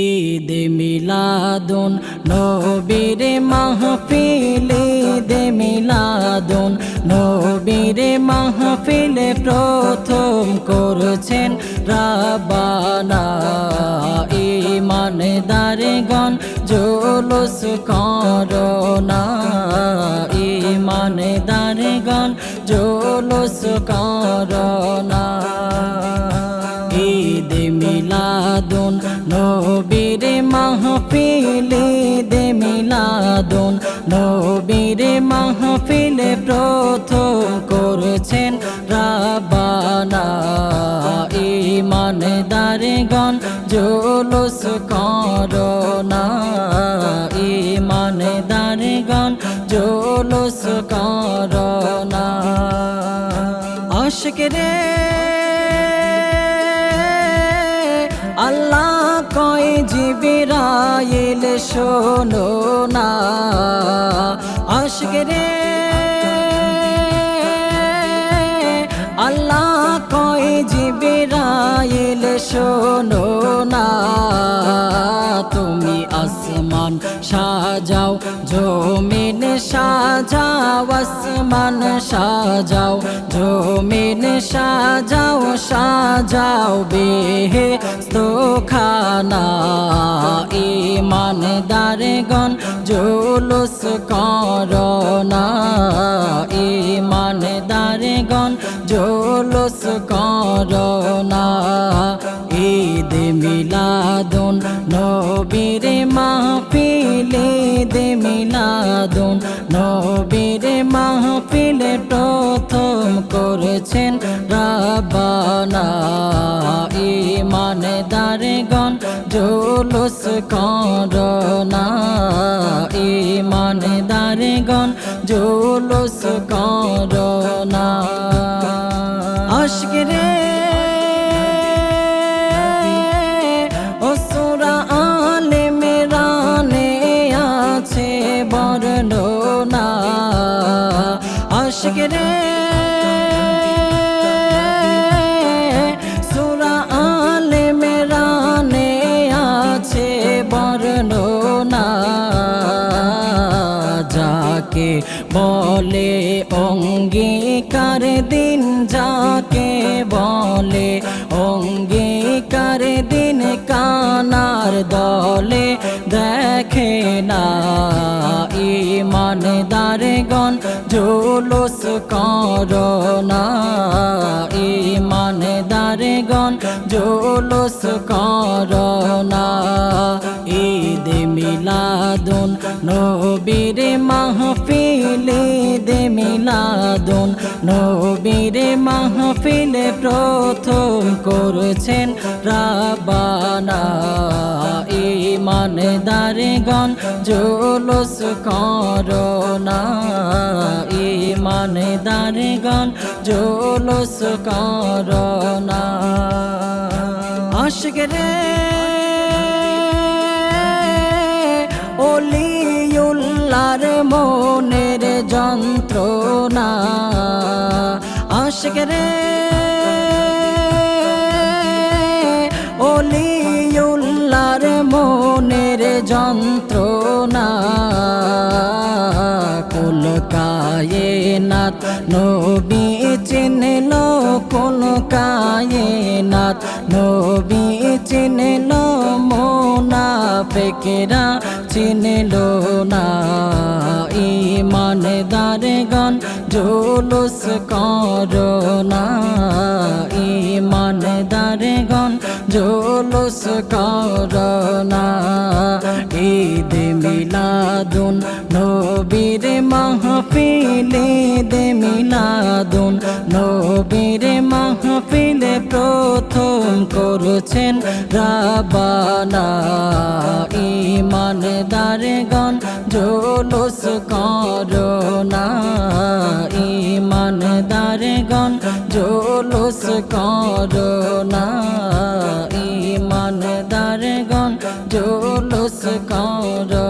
ঈদ মিলাদুন, নবীর মাহফিল, ঈদ মিলাদুন, নবীর মাহফিলে প্রথম করছেন রাবানা ইমানদারগণ জোলস করোনা ইমানদারগণ জোলস করোনা ঈদ মিলাদুন নবীর মাহফিল ঈদ মিলাদুন। নবীর মাহফিলে প্রথম করছেন রাবানা। ইমানদারগণ জোলস করোনা ইমানদারগণ জোলস করোনা আশক রে আল্লাহ কয় জিবিরাইল শোনো না। আশকে রে। আল্লাহ কয় জিবিরাইল শোনো না। তুমি আসমান সাজাও, জমিন সাজাও, আসমান সাজাও, জমিন সাজাও সাজাও বেহে খানা ইমানদারগণ জুলুস করোনা ইমানদারগণ জুলুস করোনা ঈদ মিলাদুন, নবীর মাহফিল ঈদ মিলাদুন। নবীর মাহফিলে প্রথম করেছেন রাবানা ইমানদারগণ জুলুস করোনা। ইমানদারগণ জুলুস করোনা আশক রে সুরা আলে মেরানে আছে বর্ণনা। যাকে বলে অঙ্গীকার দিন, যাকে বলে অঙ্গীকার দিন কানার দলে। না, ইমানদারগণ জুলুস করোনা ইমানদারগণ জুলুস করোনা ঈদ মিলাদুন, নবীর মাহফিল, ঈদ মিলাদুন, নবীর মাহফিলে প্রথম করছেন রাবানা। ইমানদারগণ জুলুস করোনা ইমানদারগণ জুলুস করোনা আশক রে অলিউল্লার মনের যন্ত্রণা। আশক রে যন্ত্রণা। কুল কায়েনাত নবী চিনল কুল কায়েনাত নবী চিনল মোনাফেকেরা চিনল না। ইমানদারগণ জুলুস করোনা ইমানদারগণ জুলুস করোনা ঈদ মিলাদুন, নবীর মাহফিল ঈদ মিলাদুন, নবীর মাহফিলে প্রথম করছেন রাবানা। ইমানদারগণ জুলুস করোনা ইমানদারগণ জুলুস করোনা করোনা